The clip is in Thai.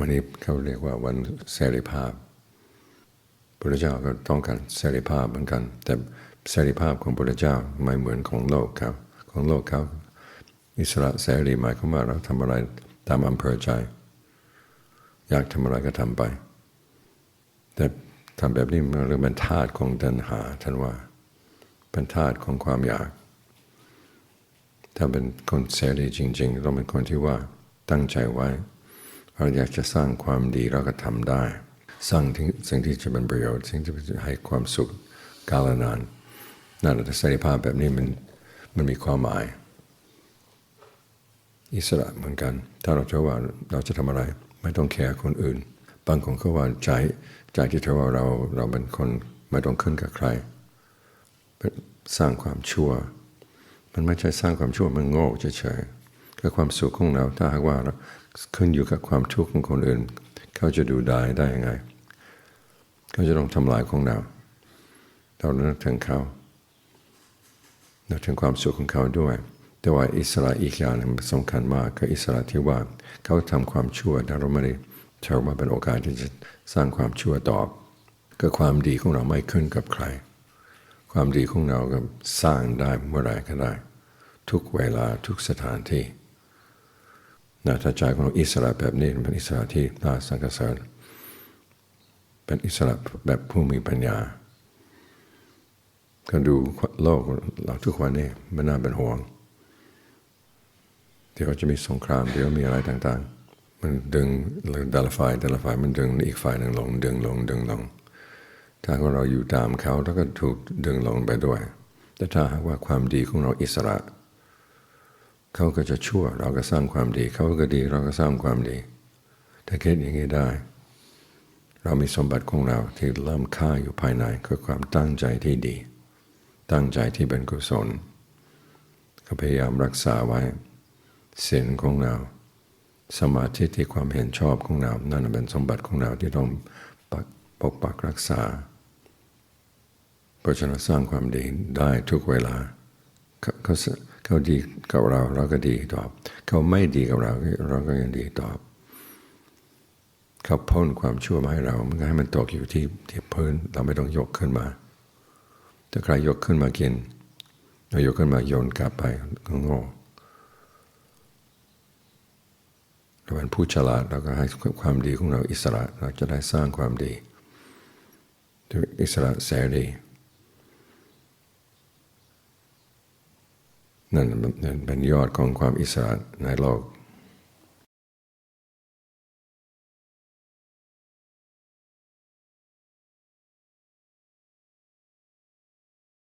วันนี้เขาเรียกว่าวันเสรีภาพ พระเจ้าก็ต้องการเสรีภาพเหมือนกัน แต่เสรีภาพของพระเจ้าไม่เหมือนของโลกครับ ของโลกเขาอิสระเสรีหมายความว่าเราทำอะไรตามอำเภอใจ อยากทำอะไรก็ทำไป แต่ทำแบบนี้มันเรียกเป็นธาตุของตัณหาท่านว่า เป็นธาตุของความอยาก ถ้าเป็นคนเสรีจริง ๆ ต้องเป็นคนที่ว่าตั้งใจไว้ เราอยากจะสร้างความดีเราก็ทำได้ สร้างสิ่งที่จะเป็นประโยชน์ สิ่งที่จะให้ความสุขกาลนานนั่นแหละเสรีภาพแบบนี้มันมันมีความหมาย อิสระเหมือนกัน ถ้าเราจะว่าเราจะทำอะไร ไม่ต้องแคร์คนอื่น บางคนเขาว่าใจใจที่เธอว่าเราเราเป็นคนไม่ต้องขึ้นกับใครสร้างความชั่ว มันไม่ใช่สร้างความชั่วมันโง่เฉยๆก็ความสุขของเราถ้าหากว่าเรา ขึ้นอยู่กับความทุกข์ของคนอื่น เขาจะดูได้ได้ยังไง เขาจะต้องทำลายของเราเรานึกถึงเขานึกถึงความสุขของเขาด้วย แต่ว่าอิสระอีกอย่างหนึงสำคัญมากก็อิสระที่ว่าเขาทำความชั่วแต่เราไม่ได้ใช้ว่าเป็นโอกาสที่จะสร้างความชั่วตอบก็ความดีของเราไม่ขึ้นกับใคร ความดีของเราก็สร้างได้เมื่อไรก็ได้ ทุกเวลาทุกสถานที่ นะถ้าใจของเราอิสระแบบนี้เป็นอิสระที่น่าสังเกตเป็นอิสระแบบผู้มีปัญญาก็ดูโลกเราทุกวันนี้มันน่าเป็นห่วงเดี๋ยวจะมีสงครามเดี๋ยวมีอะไรต่างๆ มันดึงแต่ละฝ่ายแต่ละฝ่ายมันดึงอีกฝ่ายหนึ่งลง ดึงลงดึงลง ถ้าเราอยู่ตามเขาแล้วก็ถูกดึงลงไปด้วย แต่ถ้าหากว่าความดีของเราอิสระ เขาก็จะชั่ว เราก็สร้างความดี เขาก็ดีเราก็สร้างความดี ถ้าคิดอย่างนี้ได้ เรามีสมบัติของเราที่เริ่มค่าอยู่ภายในคือความตั้งใจที่ดี ตั้งใจที่เป็นกุศล ก็พยายามรักษาไว้ศีลของเรา สมาธิที่ความเห็นชอบของเรา นั่นเป็นสมบัติของเราที่ต้องปกปักรักษาเพราะฉะนั้นสร้างความดีได้ทุกเวลาเขาเขา เขาดีกับเราเราก็ดีตอบ เขาไม่ดีกับเราเราก็ยังดีตอบ เขาพ่นความชั่วมาให้เรามันก็ให้มันตกอยู่ที่ที่พื้นเราไม่ต้องยกขึ้นมาถ้าใครยกขึ้นมากินเรายกขึ้นมาโยนกลับไปก็โง่เราเป็นผู้ฉลาดเราก็ให้ความดีของเราอิสระเราจะได้สร้างความดีด้วยอิสระเสรี นั่นเป็นยอดของความอิสระในโลก